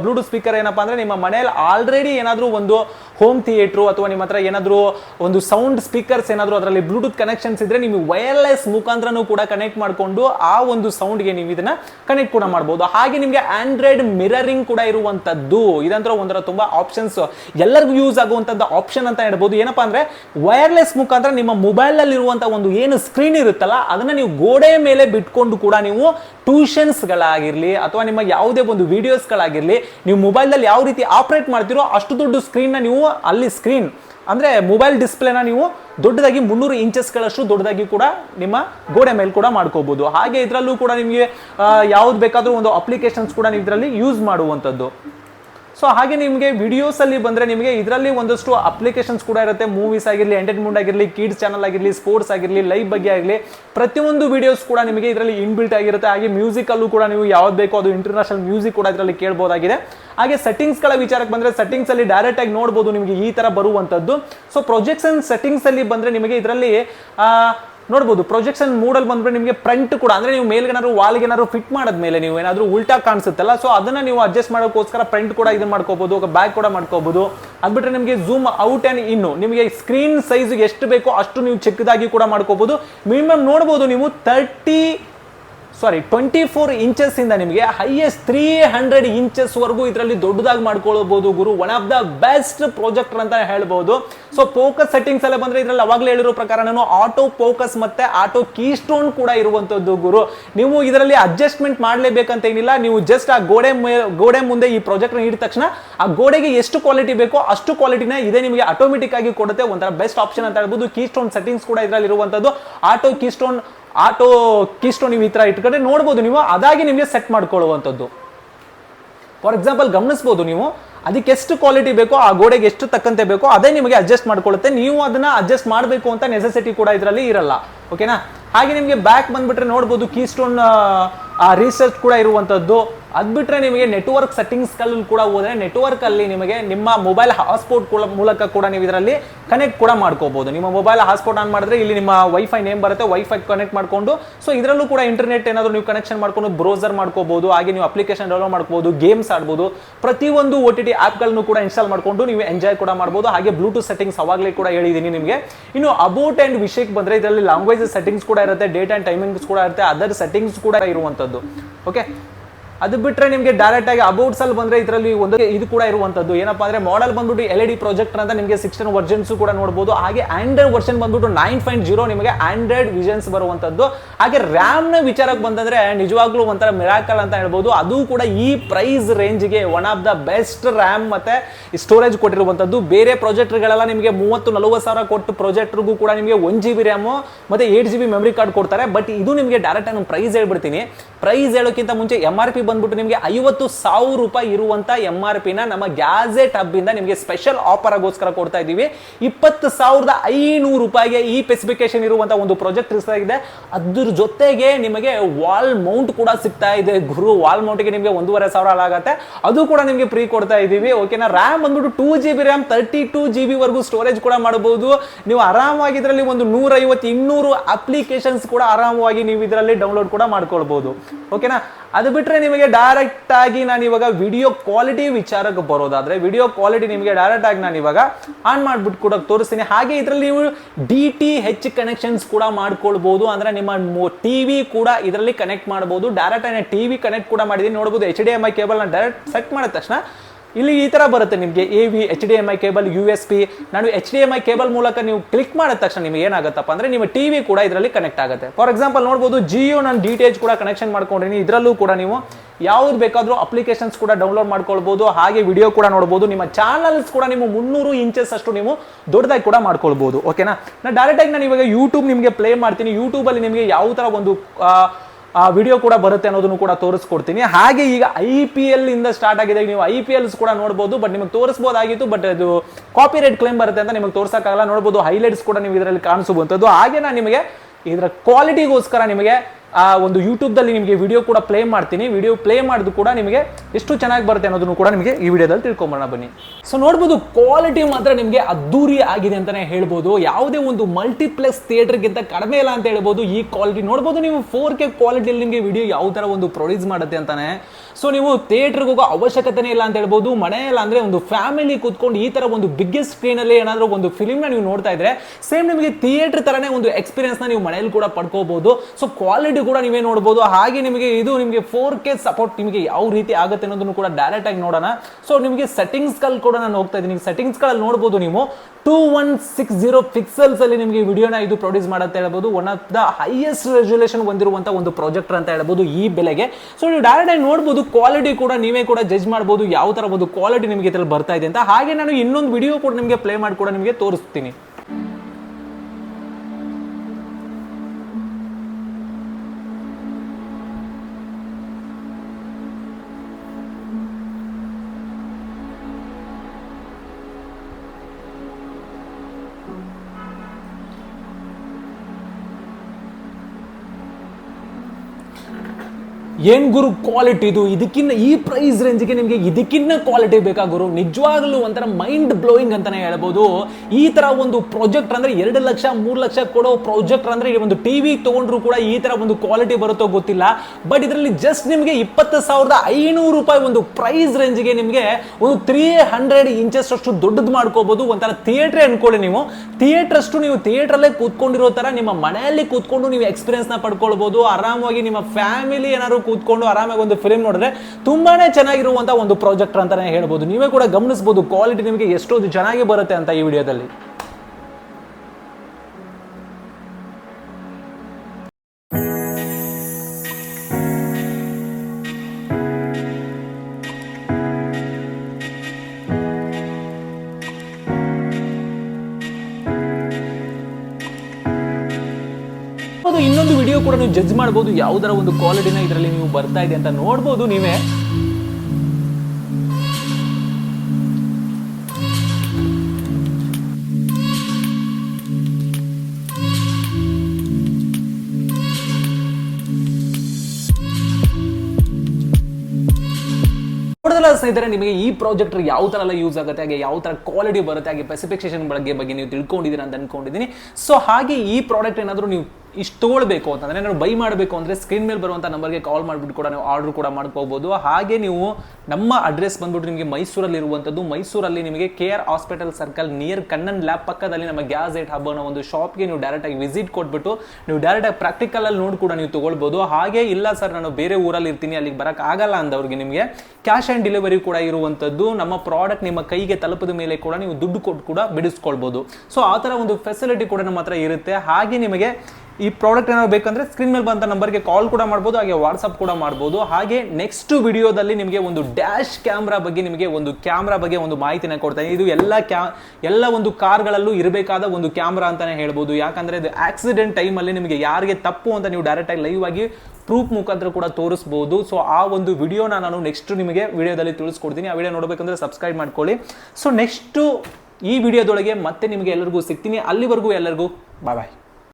ಬ್ಲೂಟೂತ್ ಸ್ಪೀಕರ್ ಏನಪ್ಪಾ ಅಂದರೆ ನಿಮ್ಮ ಮನೆಯಲ್ಲಿ ಆಲ್ರೆಡಿ ಏನಾದರೂ ಒಂದು ಹೋಮ್ ಥಿಯೇಟ್ರು ಅಥವಾ ನಿಮ್ಮ ಹತ್ರ ಏನಾದರೂ ಒಂದು ಸೌಂಡ್ ಸ್ಪೀಕರ್ಸ್ ಏನಾದರೂ ಅದರಲ್ಲಿ ಬ್ಲೂಟೂತ್ ಕನೆಕ್ಷನ್ಸ್ ಇದ್ರೆ ನಿಮಗೆ ವೈರ್ಲೆಸ್ ಮುಖಾಂತರನೂ ಕೂಡ ಕನೆಕ್ಟ್ ಮಾಡಿಕೊಂಡು ಆ ಒಂದು ಸೌಂಡ್ಗೆ ನೀವು ಇದನ್ನ ಕನೆಕ್ಟ್ ಕೂಡ ಮಾಡ್ಬೋದು. ಹಾಗೆ ನಿಮಗೆ ಆಂಡ್ರಾಯ್ಡ್ ಮಿರರಿಂಗ್ ಕೂಡ ಇರುವಂಥದ್ದು ಇದಂತರ ಒಂಥರ ತುಂಬಾ ಆಪ್ಷನ್ಸ್ ಎಲ್ಲರಿಗೂ ಯೂಸ್ ಆಗುವಂಥದ್ದು ಆಪ್ಷನ್ ಅಂತ ಹೇಳ್ಬೋದು. ಏನಪ್ಪಾ ಅಂದರೆ ವೈರ್ಲೆಸ್ ಮುಖಾಂತರ ನಿಮ್ಮ ಮೊಬೈಲ್ ಅಲ್ಲಿ ಇರುವಂತಹ ಒಂದು ಏನು ಸ್ಕ್ರೀನ್ ಇರುತ್ತಲ್ಲ, ಅದನ್ನ ನೀವು ಗೋಡೆ ಮೇಲೆ ಬಿಟ್ಕೊಂಡು ಕೂಡ ನೀವು ಟ್ಯೂಷನ್ಸ್ ಗಳಾಗಿರ್ಲಿ ಅಥವಾ ನಿಮ್ಮ ಯಾವುದೇ ಒಂದು ವಿಡಿಯೋಸ್ ಗಳಾಗಿರ್ಲಿ ನೀವು ಮೊಬೈಲ್ ಅಲ್ಲಿ ಯಾವ ರೀತಿ ಆಪರೇಟ್ ಮಾಡ್ತಿರೋ ಅಷ್ಟು ದೊಡ್ಡ ಸ್ಕ್ರೀನ್ನ ನೀವು ಅಲ್ಲಿ ಸ್ಕ್ರೀನ್ ಅಂದ್ರೆ ಮೊಬೈಲ್ ಡಿಸ್ಪ್ಲೇನ ನೀವು ದೊಡ್ಡದಾಗಿ ಮುನ್ನೂರು ಇಂಚಸ್ಗಳಷ್ಟು ದೊಡ್ಡದಾಗಿ ಕೂಡ ನಿಮ್ಮ ಗೋಡೆ ಮೇಲೆ ಕೂಡ ಮಾಡ್ಕೋಬೋದು. ಹಾಗೆ ಇದರಲ್ಲೂ ಕೂಡ ನಿಮಗೆ ಯಾವ್ದು ಬೇಕಾದರೂ ಒಂದು ಅಪ್ಲಿಕೇಶನ್ಸ್ ಕೂಡ ನೀವು ಇದರಲ್ಲಿ ಯೂಸ್ ಮಾಡುವಂಥದ್ದು. ಸೊ ಹಾಗೆ ನಿಮಗೆ ವಿಡಿಯೋಸ್ ಅಲ್ಲಿ ಬಂದ್ರೆ ನಿಮಗೆ ಇದರಲ್ಲಿ ಒಂದಷ್ಟು ಅಪ್ಲಿಕೇಶನ್ಸ್ ಕೂಡ ಇರುತ್ತೆ. ಮೂವೀಸ್ ಆಗಿರಲಿ ಎಂಟರ್ಟೈನ್ಮೆಂಟ್ ಆಗಿರಲಿ ಕಿಡ್ಸ್ ಚಾನಲ್ ಆಗಿರಲಿ ಸ್ಪೋರ್ಟ್ಸ್ ಆಗಿರಲಿ ಲೈವ್ ಬಗ್ಗೆ ಆಗಲಿ ಪ್ರತಿಯೊಂದು ವಿಡಿಯೋಸ್ ಕೂಡ ನಿಮಗೆ ಇದರಲ್ಲಿ ಇನ್ಬಿಲ್ಟ್ ಆಗಿರುತ್ತೆ. ಹಾಗೆ ಮ್ಯೂಸಿಕಲ್ಲೂ ಕೂಡ ನೀವು ಯಾವ್ದು ಬೇಕೋ ಅದು ಇಂಟರ್ನ್ಯಾಷನಲ್ ಮ್ಯೂಸಿಕ್ ಕೂಡ ಇದರಲ್ಲಿ ಕೇಳಬಹುದಾಗಿದೆ ಹಾಗೆ ಸೆಟ್ಟಿಂಗ್ಸ್ಗಳ ವಿಚಾರಕ್ಕೆ ಬಂದ್ರೆ ಸೆಟ್ಟಿಂಗ್ಸ್ ಅಲ್ಲಿ ಡೈರೆಕ್ಟ್ ಆಗಿ ನೋಡಬಹುದು ನಿಮಗೆ ಈ ತರ ಬರುವಂತದ್ದು. ಸೊ ಪ್ರೊಜೆಕ್ಷನ್ ಸೆಟ್ಟಿಂಗ್ಸ್ ಅಲ್ಲಿ ಬಂದ್ರೆ ನಿಮಗೆ ಇದರಲ್ಲಿ ನೋಡ್ಬೋದು ಪ್ರೊಜೆಕ್ಷನ್ ಮೂಡಲ್ಲಿ ಬಂದ್ಬಿಟ್ಟು ನಿಮಗೆ ಫ್ರಂಟ್ ಕೂಡ, ಅಂದರೆ ನೀವು ಮೇಲ್ಗೇನಾದ್ರು ವಾಲ್ಗೆ ಏನಾದ್ರು ಫಿಟ್ ಮಾಡಿದ್ಮೇಲೆ ನೀವು ಏನಾದರೂ ಉಲ್ಟಾ ಕಾಣಿಸುತ್ತಲ್ಲ ಸೊ ಅದನ್ನು ನೀವು ಅಡ್ಜಸ್ಟ್ ಮಾಡೋಕ್ಕೋಸ್ಕರ ಫ್ರಂಟ್ ಕೂಡ ಇದನ್ನ ಒಬ್ಬ ಬ್ಯಾಕ್ ಕೂಡ ಮಾಡ್ಕೋಬೋದು. ಅದ್ಬಿಟ್ರೆ ನಿಮಗೆ ಝೂಮ್ ಔಟ್ ಆ್ಯಂಡ್ ಇನ್ನು ನಿಮಗೆ ಸ್ಕ್ರೀನ್ ಸೈಜ್ ಎಷ್ಟು ಬೇಕೋ ಅಷ್ಟು ನೀವು ಚಿಕ್ಕದಾಗಿ ಕೂಡ ಮಾಡ್ಕೋಬೋದು. ಮಿನಿಮಮ್ ನೋಡ್ಬೋದು ನೀವು thirty sorry twenty four inches ಇಂದ ನಿಮಗೆ ಹೈಯೆಸ್ಟ್ ತ್ರೀ ಹಂಡ್ರೆಡ್ ಇಂಚಸ್ ವರೆಗೂ ಇದರಲ್ಲಿ ದೊಡ್ಡದಾಗಿ ಮಾಡ್ಕೊಳ್ಬಹುದು ಗುರು. One of the best projector ಅಂತ ಹೇಳ್ಬಹುದು ಸೊ ಫೋಕಸ್ ಸೆಟ್ಟಿಂಗ್ಸ್ ಎಲ್ಲ ಬಂದ್ರೆ ಇದರಲ್ಲಿ ಅವಾಗಲೇ ಹೇಳಿರೋ ಪ್ರಕಾರ ಆಟೋ ಫೋಕಸ್ ಮತ್ತೆ ಆಟೋ ಕೀ ಸ್ಟೋನ್ ಕೂಡ ಇರುವಂತದ್ದು ಗುರು. ನೀವು ಇದರಲ್ಲಿ ಅಡ್ಜಸ್ಟ್ಮೆಂಟ್ ಮಾಡಲೇಬೇಕಂತ ಏನಿಲ್ಲ. ನೀವು ಜಸ್ಟ್ ಆ ಗೋಡೆ ಗೋಡೆ ಮುಂದೆ ಈ ಪ್ರಾಜೆಕ್ಟ್ ನೀಡಿದ ತಕ್ಷಣ ಆ ಗೋಡೆಗೆ ಎಷ್ಟು ಕ್ವಾಲಿಟಿ ಬೇಕೋ ಅಷ್ಟು ಕ್ವಾಲಿಟಿನ ಇದೇ ನಿಮಗೆ ಆಟೋಮೆಟಿಕ್ ಆಗಿ ಕೊಡುತ್ತೆ. ಒಂಥರ ಬೆಸ್ಟ್ ಆಪ್ಷನ್ ಅಂತ ಹೇಳ್ಬೋದು. ಕೀ ಸ್ಟೋನ್ ಸೆಟ್ಟಿಂಗ್ಸ್ ಕೂಡ ಇದರಲ್ಲಿ ಇರುವಂತದ್ದು auto keystone auto keystone ನೀವು ಈ ಥರ ಇಟ್ಕೊಂಡ್ರೆ ನೋಡ್ಬೋದು ನೀವು, ಅದಾಗಿ ನಿಮಗೆ ಸೆಟ್ ಮಾಡ್ಕೊಳ್ಳುವಂಥದ್ದು. ಫಾರ್ ಎಕ್ಸಾಂಪಲ್ ಗಮನಿಸಬಹುದು ನೀವು, ಅದಕ್ಕೆ ಎಷ್ಟು ಕ್ವಾಲಿಟಿ ಬೇಕೋ, ಆ ಗೋಡೆಗೆ ಎಷ್ಟು ತಕ್ಕಂತೆ ಬೇಕೋ, ಅದೇ ನಿಮಗೆ ಅಡ್ಜಸ್ಟ್ ಮಾಡ್ಕೊಳ್ಳುತ್ತೆ. ನೀವು ಅದನ್ನ ಅಡ್ಜಸ್ಟ್ ಮಾಡಬೇಕು ಅಂತ ನೆಸೆಸಿಟಿ ಕೂಡ ಇದರಲ್ಲಿ ಇರಲ್ಲ. ಓಕೆನಾ? ಹಾಗೆ ನಿಮಗೆ ಬ್ಯಾಕ್ ಬಂದ್ಬಿಟ್ರೆ ನೋಡ್ಬೋದು ಕೀಸ್ಟೋನ್ ರಿಸರ್ಚ್ ಕೂಡ ಇರುವಂಥದ್ದು ಅದು ಬಿಟ್ಟರೆ ನಿಮಗೆ ನೆಟ್ವರ್ಕ್ ಸೆಟ್ಟಿಂಗ್ಸ್ಗಳಲ್ಲಿ ಕೂಡ ಹೋದರೆ ನೆಟ್ವರ್ಕ್ ಅಲ್ಲಿ ನಿಮಗೆ ನಿಮ್ಮ ಮೊಬೈಲ್ ಹಾಟ್ಸ್ಪಾಟ್ ಮೂಲಕ ಕೂಡ ನೀವು ಇದರಲ್ಲಿ ಕನೆಕ್ಟ್ ಕೂಡ ಮಾಡ್ಕೋಬಹುದು ನಿಮ್ಮ ಮೊಬೈಲ್ ಹಾಟ್ಸ್ಪಾಟ್ ಆನ್ ಮಾಡಿದ್ರೆ ಇಲ್ಲಿ ನಿಮ್ಮ ವೈಫೈ ನೇಮ್ ಬರುತ್ತೆ ವೈಫೈ ಕನೆಕ್ಟ್ ಮಾಡ್ಕೊಂಡು. ಸೊ ಇದರಲ್ಲೂ ಕೂಡ ಇಂಟರ್ನೆಟ್ ಏನಾದರೂ ನೀವು ಕನೆಕ್ಷನ್ ಮಾಡ್ಕೊಂಡು ಬ್ರೌಸರ್ ಮಾಡ್ಕೋಬಹುದು ಹಾಗೆ ನೀವು ಅಪ್ಲಿಕೇಶನ್ ಡೌನ್ಲೋಡ್ ಮಾಡ್ಕೋಬಹುದು ಗೇಮ್ಸ್ ಆಡ್ಬೋದು. ಪ್ರತಿಯೊಂದು ಒ ಟಿ ಟಿ ಆ್ಯಪ್ಗಳನ್ನು ಕೂಡ ಇನ್ಸ್ಟಾಲ್ ಮಾಡ್ಕೊಂಡು ನೀವು ಎಂಜಾಯ್ ಕೂಡ ಮಾಡ್ಬೋದು. ಹಾಗೆ ಬ್ಲೂಟೂತ್ ಸೆಟ್ಟಿಂಗ್ಸ್ ಅವಾಗಲೇ ಕೂಡ ಹೇಳಿದ್ದೀನಿ ನಿಮಗೆ. ಇನ್ನು ಅಬೌಟ್ ಆ್ಯಂಡ್ ವಿಷಯಕ್ಕೆ ಬಂದರೆ ಇದರಲ್ಲಿ ಲ್ಯಾಂಗ್ವೇಜ್ ಸೆಟ್ಟಿಂಗ್ಸ್ ಕೂಡ ಇರುತ್ತೆ ಡೇಟ್ ಆ್ಯಂಡ್ ಟೈಮಿಂಗ್ಸ್ ಕೂಡ ಇರುತ್ತೆ ಅದರ್ ಸೆಟ್ಟಿಂಗ್ಸ್ ಕೂಡ ಇರುವಂಥದ್ದು. ಓಕೆ ಅದು ಬಿಟ್ರೆ ನಿಮಗೆ ಡೈರೆಕ್ಟ್ ಆಗಿ ಅಬೌಟ್ಸ್ ಅಲ್ಲಿ ಬಂದ್ರೆ ಇದರಲ್ಲಿ ಒಂದು ಇದು ಕೂಡ ಇರುವಂತದ್ದು. ಏನಪ್ಪಾ ಅಂದ್ರೆ ಮಾಡೆಲ್ ಬಂದ್ಬಿಟ್ಟು ಎಲ್ ಡಿ ಪ್ರಾಜೆಕ್ಟರ್ ಅಂತ ನಿಮಗೆ ಸಿಕ್ಸ್ಟೀನ್ ವರ್ಜನ್ಸ್ ಕೂಡ ನೋಡಬಹುದು ಹಾಗೆ ಆಂಡ್ರಾಯ್ಡ್ ವರ್ಷನ್ ಬಂದ್ಬಿಟ್ಟು ನೈನ್ ಪಾಯಿಂಟ್ ಜೀರೋ ನಿಮಗೆ ಆಂಡ್ರಾಯ್ಡ್ ವಿಷನ್ಸ್ ಬರುವಂತದ್ದು. ಹಾಗೆ ರ್ಯಾಮ್ನ ವಿಚಾರಕ್ಕೆ ಬಂದಂದ್ರೆ ನಿಜವಾಗ್ಲೂ ಒಂಥರ ಮಿರಾಕಲ್ ಅಂತ ಹೇಳ್ಬೋದು. ಅದು ಕೂಡ ಈ price ರೇಂಜ್ಗೆ one of the best RAM ಮತ್ತೆ ಸ್ಟೋರೇಜ್ ಕೊಟ್ಟಿರುವಂತದ್ದು. ಬೇರೆ ಪ್ರಾಜೆಕ್ಟ್ಗಳೆಲ್ಲ ನಿಮಗೆ ಮೂವತ್ತು, ನಲವತ್ತು ಸಾವಿರ ಕೊಟ್ಟು ಪ್ರಾಜೆಕ್ಟ್ರಿಗೂ ಕೂಡ ನಿಮಗೆ ಒನ್ ಜಿ ಬಿ ರ್ಯಾಮು ಮತ್ತೆ eight G B memory card ಕೊಡ್ತಾರೆ. ಬಟ್ ಇದು ನಿಮಗೆ ಡೈರೆಕ್ಟ್ ನಾನು ಪ್ರೈಸ್ ಹೇಳ್ಬಿಡ್ತೀನಿ. ಪ್ರೈಸ್ ಹೇಳೋಕ್ಕಿಂತ ಮುಂಚೆ ಎಂ ಆರ್ ಪಿ ಬಂದ್ಬಿಟ್ಟು ನಿಮಗೆ ಐವತ್ತು ಸಾವಿರ ರೂಪಾಯಿ ಇರುವಂತ ಎಂ ಆರ್ ಪಿನ ನಮ್ಮ ಗ್ಯಾಜೆಟ್ ಹಬ್ ಇಂದ ನಿಮಗೆ ಸ್ಪೆಷಲ್ ಆಫರ್ ಆಗೋಸ್ಕರ ಕೊಡ್ತಾ ಇದೀವಿ ಇಪ್ಪತ್ತು ಸಾವಿರದ ಐನೂರು ರೂಪಾಯಿಗೆ ಈ ಸ್ಪೆಸಿಫಿಕೇಶನ್ ಇರುವಂತ ಒಂದು ಪ್ರಾಜೆಕ್ಟ್ ಇದೆ ಅದ್ರ ಜೊತೆಗೆ ನಿಮಗೆ ವಾಲ್ ಮೌಂಟ್ ಕೂಡ ಸಿಗ್ತಾ ಇದೆ. ಗುರು ವಾಲ್ ಮೌಂಟ್ಗೆ ನಿಮಗೆ ಒಂದೂವರೆ ಸಾವಿರ ಆಗುತ್ತೆ. ಅದು ಕೂಡ ನಿಮಗೆ ಫ್ರೀ ಕೊಡ್ತಾ ಇದೀವಿ ಓಕೆನಾ ರ್ಯಾಮ್ ಬಂದ್ಬಿಟ್ಟು two G B RAM thirty two G B ವರೆಗೂ ಸ್ಟೋರೇಜ್ ಕೂಡ ಮಾಡಬಹುದು ನೀವು ಆರಾಮಾಗಿ ಇದರಲ್ಲಿ ಒಂದು ನೂರೈವತ್ತು, ಇನ್ನೂರು ಅಪ್ಲಿಕೇಶನ್ಸ್ ಕೂಡ ಆರಾಮವಾಗಿ ನೀವು ಇದರಲ್ಲಿ ಡೌನ್ಲೋಡ್ ಕೂಡ ಮಾಡ್ಕೊಳ್ಬಹುದು ಓಕೆನಾ ಅದು ಬಿಟ್ರೆ ನಿಮಗೆ ಡೈರೆಕ್ಟ್ ಆಗಿ ನಾನು ಇವಾಗ ವಿಡಿಯೋ ಕ್ವಾಲಿಟಿ ವಿಚಾರಕ್ಕೆ ಬರೋದಾದ್ರೆ ವಿಡಿಯೋ ಕ್ವಾಲಿಟಿ ನಿಮಗೆ ಡೈರೆಕ್ಟ್ ಆಗಿ ನಾನು ಇವಾಗ ಆನ್ ಮಾಡ್ಬಿಟ್ಟು ಕೂಡ ತೋರಿಸ್ತೀನಿ. ಹಾಗೆ ಇದರಲ್ಲಿ ನೀವು ಡಿ ಟಿ ಹೆಚ್ ಕನೆಕ್ಷನ್ಸ್ ಕೂಡ ಮಾಡ್ಕೊಳ್ಬಹುದು ಅಂದ್ರೆ ನಿಮ್ಮ ಟಿವಿ ಕೂಡ ಇದರಲ್ಲಿ ಕನೆಕ್ಟ್ ಮಾಡಬಹುದು ಡೈರೆಕ್ಟ್ ಆಗಿ ಟಿವಿ ಕನೆಕ್ಟ್ ಕೂಡ ಮಾಡಿದೀನಿ. ನೋಡಬಹುದು ಎಚ್ ಡಿ ಎಂ ಐ ಕೇಬಲ್ನ ಡೈರೆಕ್ಟ್ ಸೆಟ್ ಮಾಡಿದ ತಕ್ಷಣ ಇಲ್ಲಿ ಈ ಥರ ಬರುತ್ತೆ ನಿಮಗೆ A V H D M I cable U S P ನಾನು H D M I cable ಮೂಲಕ ನೀವು ಕ್ಲಿಕ್ ಮಾಡಿದ ತಕ್ಷಣ ನಿಮಗೆ ಏನಾಗುತ್ತಪ್ಪ ಅಂದ್ರೆ ನಿಮ್ಮ ಟಿವಿ ಕೂಡ ಇದರಲ್ಲಿ ಕನೆಕ್ಟ್ ಆಗುತ್ತೆ. ಫಾರ್ ಎಕ್ಸಾಂಪಲ್ ನೋಡ್ಬೋದು ಜಿಯೋ ನಾನು ಡಿ ಟಿ ಕೂಡ ಕನೆಕ್ಷನ್ ಮಾಡ್ಕೊಂಡಿನಿ. ಇದರಲ್ಲೂ ಕೂಡ ನೀವು ಯಾವ್ದು ಬೇಕಾದರೂ ಅಪ್ಲಿಕೇಶನ್ಸ್ ಕೂಡ ಡೌನ್ಲೋಡ್ ಮಾಡ್ಕೊಳ್ಬೋದು. ಹಾಗೆ ವಿಡಿಯೋ ಕೂಡ ನೋಡ್ಬೋದು. ನಿಮ್ಮ ಚಾನಲ್ಸ್ ಕೂಡ ನೀವು ಮುನ್ನೂರು ಇಂಚಸ್ ಅಷ್ಟು ನೀವು ದೊಡ್ಡದಾಗಿ ಕೂಡ ಮಾಡ್ಕೊಳ್ಬೋದು. ಓಕೆನಾ ನಾನು ಡೈರೆಕ್ಟಾಗಿ ನಾನು ಇವಾಗ ಯೂಟ್ಯೂಬ್ ನಿಮಗೆ ಪ್ಲೇ ಮಾಡ್ತೀನಿ. ಯೂಟ್ಯೂಬಲ್ಲಿ ನಿಮಗೆ ಯಾವ ಥರ ಒಂದು ಆ, ವಿಡಿಯೋ ಕೂಡ ಬರುತ್ತೆ ಅನ್ನೋದನ್ನು ಕೂಡ ತೋರಿಸ್ಕೊಡ್ತೀನಿ. ಹಾಗೆ ಈಗ ಐ ಪಿ ಎಲ್ ಇಂದ ಸ್ಟಾರ್ಟ್ ಆಗಿದೆ. ನೀವು ಐ ಪಿ ಎಲ್ಸ್ ಕೂಡ ನೋಡಬಹುದು ಬಟ್ ನಿಮಗೆ ತೋರಿಸ್ಬೋದಾಗಿತ್ತು ಬಟ್ ಅದು ಕಾಪಿ ರೇಟ್ ಕ್ಲೇಮ್ ಬರುತ್ತೆ ಅಂತ ನಿಮಗೆ ತೋರ್ಸಕ್ಕಾಗಲ್ಲ. ನೋಡಬಹುದು ಹೈಲೈಟ್ಸ್ ಕೂಡ ನೀವು ಇದರಲ್ಲಿ ಕಾಣಿಸುವಂಥದ್ದು ಹಾಗೆ ನಾನು ನಿಮಗೆ ಇದರ ಕ್ವಾಲಿಟಿಗೋಸ್ಕರ ನಿಮಗೆ ಆ ಒಂದು ಯೂಟ್ಯೂಬ್ದಲ್ಲಿ ನಿಮಗೆ ವಿಡಿಯೋ ಕೂಡ ಪ್ಲೇ ಮಾಡ್ತೀನಿ. ವಿಡಿಯೋ ಪ್ಲೇ ಮಾಡಿದ್ರು ಕೂಡ ನಿಮಗೆ ಎಷ್ಟು ಚೆನ್ನಾಗಿ ಬರುತ್ತೆ ಅನ್ನೋದನ್ನು ಕೂಡ ನಿಮಗೆ ಈ ವಿಡಿಯೋದಲ್ಲಿ ತಿಳ್ಕೊಂಬರೋಣ ಬನ್ನಿ. ಸೊ ನೋಡ್ಬೋದು ಕ್ವಾಲಿಟಿ ಮಾತ್ರ ನಿಮಗೆ ಅದ್ದೂರಿ ಆಗಿದೆ ಅಂತಾನೆ ಹೇಳ್ಬೋದು. ಯಾವುದೇ ಒಂದು ಮಲ್ಟಿಪ್ಲೆಕ್ಸ್ ಥಿಯೇಟರ್ಗಿಂತ ಕಡಿಮೆ ಇಲ್ಲ ಅಂತ ಹೇಳ್ಬೋದು. ಈ ಕ್ವಾಲಿಟಿ ನೋಡ್ಬೋದು, ನೀವು ಫೋರ್ ಕೆ ಕ್ವಾಲಿಟಿಯಲ್ಲಿ ನಿಮಗೆ ವಿಡಿಯೋ ಯಾವ ಥರ ಒಂದು ಪ್ರೊಡ್ಯೂಸ್ ಮಾಡುತ್ತೆ ಅಂತಾನೆ. ಸೊ ನೀವು ಥಿಯೇಟರ್ಗೆ ಹೋಗೋ ಅವಶ್ಯಕತೆನೇ ಇಲ್ಲ ಅಂತ ಹೇಳ್ಬೋದು. ಮನೆಯಲ್ಲ ಅಂದರೆ ಒಂದು ಫ್ಯಾಮಿಲಿ ಕೂತ್ಕೊಂಡು ಈ ತರ ಒಂದು ಬಿಗ್ಗೆಸ್ಟ್ ಸ್ಕ್ರೀನಲ್ಲಿ ಏನಾದರೂ ಒಂದು ಫಿಲ್ಮ್ ನೀವು ನೋಡ್ತಾ ಇದ್ರೆ ಸೇಮ್ ನಿಮಗೆ ಥಿಯೇಟರ್ ತರನೇ ಒಂದು ಎಕ್ಸ್ಪೀರಿಯನ್ಸ್ನ ನೀವು ಮನೆಯಲ್ಲಿ ಕೂಡ ಪಡ್ಕೋಬೋದು. ಸೊ ಕ್ವಾಲಿಟಿ ಕೂಡ ನೀವೇ ನೋಡಬಹುದು ಹಾಗೆ ನಿಮಗೆ ಇದು ನಿಮಗೆ ಫೋರ್ ಕೆ ಸಪೋರ್ಟ್ ನಿಮಗೆ ಯಾವ ರೀತಿ ಆಗುತ್ತೆ ಅನ್ನೋದನ್ನು ಕೂಡ ಡೈರೆಕ್ಟ್ ಆಗಿ ನೋಡೋಣ. ಸೊ ನಿಮಗೆ ಸೆಟ್ಟಿಂಗ್ಸ್ಗಳು ಕೂಡ ನಾನು ಹೋಗ್ತಾ ಇದ್ದೀನಿ. ಸೆಟ್ಟಿಂಗ್ಸ್ಗಳಲ್ಲಿ ನೋಡಬಹುದು ನೀವು. Two one six zero pixels ಅಲ್ಲಿ ನಿಮಗೆ ವಿಡಿಯೋನ ಇದು ಪ್ರೊಡ್ಯೂಸ್ ಮಾಡುತ್ತೆ ಹೇಳ್ಬೋದು. One of the highest resolution ಹೊಂದಿರುವಂತಹ ಒಂದು ಪ್ರಾಜೆಕ್ಟರ್ ಅಂತ ಹೇಳ್ಬೋದು ಈ ಬೆಲೆಗೆ. ಸೊ ನೀವು ಡೈರೆಕ್ಟ್ ಆಗಿ ನೋಡಬಹುದು ಕ್ವಾಲಿಟಿ ಕೂಡ ನೀವೇ ಕೂಡ ಜಡ್ಜ್ ಮಾಡಬಹುದು ಯಾವ ತರ ಒಂದು ಕ್ವಾಲಿಟಿ ನಿಮಗೆ ಇದರಲ್ಲಿ ಬರ್ತಾ ಇದೆ ಅಂತ. ಹಾಗೆ ನಾನು ಇನ್ನೊಂದು ವಿಡಿಯೋ ಕೂಡ ನಿಮಗೆ ಪ್ಲೇ ಮಾಡಿ ಕೂಡ ನಿಮಗೆ ತೋರಿಸ್ತೀನಿ. ಏನ್ ಗುರು ಕ್ವಾಲಿಟಿ ಇದು? ಇದಕ್ಕಿನ್ನ ಈ ಪ್ರೈಸ್ ರೇಂಜ್ಗೆ ನಿಮಗೆ ಇದಕ್ಕಿನ್ನ ಕ್ವಾಲಿಟಿ ಬೇಕಾ ಗುರು? ನಿಜವಾಗ್ಲೂ ಒಂಥರ ಮೈಂಡ್ ಬ್ಲೋಯಿಂಗ್ ಅಂತಾನೆ ಹೇಳ್ಬೋದು. ಈ ತರ ಒಂದು ಪ್ರಾಜೆಕ್ಟ್ ಅಂದ್ರೆ ಎರಡು ಲಕ್ಷ, ಮೂರು ಲಕ್ಷ ಕೊಡೋ ಪ್ರಾಜೆಕ್ಟ್ ಅಂದ್ರೆ ಒಂದು ಟಿವಿ ತಗೊಂಡ್ರು ಕೂಡ ಈ ತರ ಒಂದು ಕ್ವಾಲಿಟಿ ಬರುತ್ತೋ ಗೊತ್ತಿಲ್ಲ. ಬಟ್ ಇದರಲ್ಲಿ ಜಸ್ಟ್ ನಿಮಗೆ ಇಪ್ಪತ್ತು ಸಾವಿರದ ಐನೂರು ರೂಪಾಯಿ ಒಂದು ಪ್ರೈಸ್ ರೇಂಜ್ಗೆ ನಿಮಗೆ ಒಂದು ತ್ರೀ ಹಂಡ್ರೆಡ್ ಇಂಚಸ್ ಅಷ್ಟು ದೊಡ್ಡದು ಮಾಡ್ಕೋಬಹುದು ಒಂಥರ ಥಿಯೇಟ್ರೆ ಅನ್ಕೊಳ್ಳಿ ನೀವು. ಥಿಯೇಟರ್ ಅಷ್ಟು ನೀವು ಥಿಯೇಟರ್ ಅಲ್ಲೇ ಕೂತ್ಕೊಂಡಿರೋ ತರ ನಿಮ್ಮ ಮನೆಯಲ್ಲಿ ಕೂತ್ಕೊಂಡು ನೀವು ಎಕ್ಸ್ಪೀರಿಯನ್ಸ್ನ ಪಡ್ಕೊಳ್ಬಹುದು ಆರಾಮವಾಗಿ ನಿಮ್ಮ ಫ್ಯಾಮಿಲಿ ಏನಾದ್ರು ಕೂತ್ಕೊಂಡು ಆರಾಮಾಗಿ ಒಂದು ಫಿಲ್ಮ್ ನೋಡಿದ್ರೆ ತುಂಬಾನೇ ಚೆನ್ನಾಗಿರುವಂತಹ ಒಂದು ಪ್ರಾಜೆಕ್ಟ್ ಅಂತಾನೆ ಹೇಳ್ಬೋದು. ನೀವೇ ಕೂಡ ಗಮನಿಸಬಹುದು ಕ್ವಾಲಿಟಿ ನಿಮಗೆ ಎಷ್ಟೊಂದು ಚೆನ್ನಾಗಿ ಬರುತ್ತೆ ಅಂತ ಈ ವಿಡಿಯೋದಲ್ಲಿ. ವಿಡಿಯೋ ಕೂಡ ನೀವು ಜಡ್ಜ್ ಮಾಡ್ಬೋದು, ಯಾವುದರ ಒಂದು ಕ್ವಾಲಿಟಿನ ಇದರಲ್ಲಿ ನೀವು ಬರ್ತಾ ಇದೆ ಅಂತ ನೋಡ್ಬೋದು ನೀವೇ. ಸ್ನೇಹಿತರೆ, ನಿಮಗೆ ಈ ಪ್ರಾಜೆಕ್ಟ್ ಯಾವ ತರ ಎಲ್ಲ ಯೂಸ್ ಆಗುತ್ತೆ, ಹಾಗೆ ಯಾವ ತರ ಕ್ವಾಲಿಟಿ ಬರುತ್ತೆ, ಹಾಗೆ ಸ್ಪೆಸಿಫಿಕೇಶನ್ ಬಗ್ಗೆ ಬಗ್ಗೆ ನೀವು ತಿಳ್ಕೊಂಡಿದ್ದೀರಾ ಅಂತ ಅನ್ಕೊಂಡಿದ್ದೀನಿ. ಸೊ ಹಾಗೆ ಈ ಪ್ರಾಡಕ್ಟ್ ಏನಾದರೂ ನೀವು ಇಷ್ಟು ತೊಗೊಳ್ಬೇಕು ಅಂತಂದ್ರೆ ನಾನು ಬೈ ಮಾಡಬೇಕು ಅಂದ್ರೆ ಸ್ಕ್ರೀನ್ ಮೇಲೆ ಬರುವಂತ ನಂಬರ್ಗೆ ಕಾಲ್ ಮಾಡಿಬಿಟ್ಟು ಕೂಡ ನೀವು ಆರ್ಡರ್ ಕೂಡ ಮಾಡ್ಕೋಬಹುದು ಹಾಗೆ ನೀವು ನಮ್ಮ ಅಡ್ರೆಸ್ ಬಂದ್ಬಿಟ್ಟು ನಿಮಗೆ ಮೈಸೂರಲ್ಲಿ ಇರುವಂತದ್ದು, ಮೈಸೂರಲ್ಲಿ ನಿಮಗೆ K R hospital circle near Kannan lab ಪಕ್ಕದಲ್ಲಿ ನಮ್ಮ ಗ್ಯಾಸ್ ಏಟ್ ಹಬ್ ಅನ್ನೋ ಒಂದು ಶಾಪ್ಗೆ ನೀವು ಡೈರೆಕ್ಟ್ ಆಗಿ ವಿಸಿಟ್ ಕೊಟ್ಬಿಟ್ಟು ನೀವು ಡೈರೆಕ್ಟ್ ಆಗಿ ಪ್ರಾಕ್ಟಿಕಲ್ ಅಲ್ಲಿ ನೋಡಿ ಕೂಡ ನೀವು ತಗೊಳ್ಬಹುದು ಹಾಗೆ ಇಲ್ಲ ಸರ್ ನಾನು ಬೇರೆ ಊರಲ್ಲಿ ಇರ್ತೀನಿ, ಅಲ್ಲಿಗೆ ಬರಕ್ ಆಗಲ್ಲ ಅಂದವ್ರಿಗೆ ನಿಮಗೆ ಕ್ಯಾಶ್ ಆನ್ ಡೆಲಿವರಿ ಕೂಡ ಇರುವಂತದ್ದು, ನಮ್ಮ ಪ್ರಾಡಕ್ಟ್ ನಿಮ್ಮ ಕೈಗೆ ತಲುಪದ ಮೇಲೆ ಕೂಡ ನೀವು ದುಡ್ಡು ಕೊಟ್ಟು ಕೂಡ ಬಿಡಿಸ್ಕೊಳ್ಬೋದು. ಸೊ ಆ ಥರ ಒಂದು ಫೆಸಿಲಿಟಿ ಕೂಡ ನಮ್ಮ ಹತ್ರ ಇರುತ್ತೆ. ಹಾಗೆ ನಿಮಗೆ ಈ ಪ್ರಾಡಕ್ಟ್ ಏನಾದ್ರು ಬೇಕಂದ್ರೆ ಸ್ಕ್ರೀನ್ ಮೇಲೆ ಬಂದ ನಂಬರ್ಗೆ ಕಾಲ್ ಕೂಡ ಮಾಡ್ಬೋದು, ಹಾಗೆ ವಾಟ್ಸಪ್ ಕೂಡ ಮಾಡ್ಬೋದು. ಹಾಗೆ ನೆಕ್ಸ್ಟ್ ವಿಡಿಯೋದಲ್ಲಿ ನಿಮಗೆ ಒಂದು ಡ್ಯಾಶ್ ಕ್ಯಾಮ್ರಾ ಬಗ್ಗೆ ನಿಮಗೆ ಒಂದು ಕ್ಯಾಮ್ರಾ ಬಗ್ಗೆ ಒಂದು ಮಾಹಿತಿನ ಕೊಡ್ತೇನೆ. ಇದು ಎಲ್ಲ ಕ್ಯಾ, ಎಲ್ಲ ಒಂದು ಕಾರ್ಗಳಲ್ಲೂ ಇರಬೇಕಾದ ಒಂದು ಕ್ಯಾಮ್ರಾ ಅಂತಾನೆ ಹೇಳ್ಬೋದು. ಯಾಕಂದ್ರೆ ಇದು ಆಕ್ಸಿಡೆಂಟ್ ಟೈಮಲ್ಲಿ ನಿಮಗೆ ಯಾರಿಗೆ ತಪ್ಪು ಅಂತ ನೀವು ಡೈರೆಕ್ಟ್ ಆಗಿ ಲೈವ್ ಆಗಿ ಪ್ರೂಫ್ ಮುಖಾಂತರ ಕೂಡ ತೋರಿಸ್ಬೋದು. ಸೊ ಆ ಒಂದು ವಿಡಿಯೋನ ನಾನು ನೆಕ್ಸ್ಟ್ ನಿಮಗೆ ವಿಡಿಯೋದಲ್ಲಿ ತಿಳಿಸ್ಕೊಡ್ತೀನಿ. ಆ ವಿಡಿಯೋ ನೋಡಬೇಕಂದ್ರೆ ಸಬ್ಸ್ಕ್ರೈಬ್ ಮಾಡ್ಕೊಳ್ಳಿ. ಸೊ ನೆಕ್ಸ್ಟು ಈ ವಿಡಿಯೋದೊಳಗೆ ಮತ್ತೆ ನಿಮಗೆ ಎಲ್ಲರಿಗೂ ಸಿಗ್ತೀನಿ. ಅಲ್ಲಿವರೆಗೂ ಎಲ್ಲರಿಗೂ ಬಾಯ್ ಬಾಯ್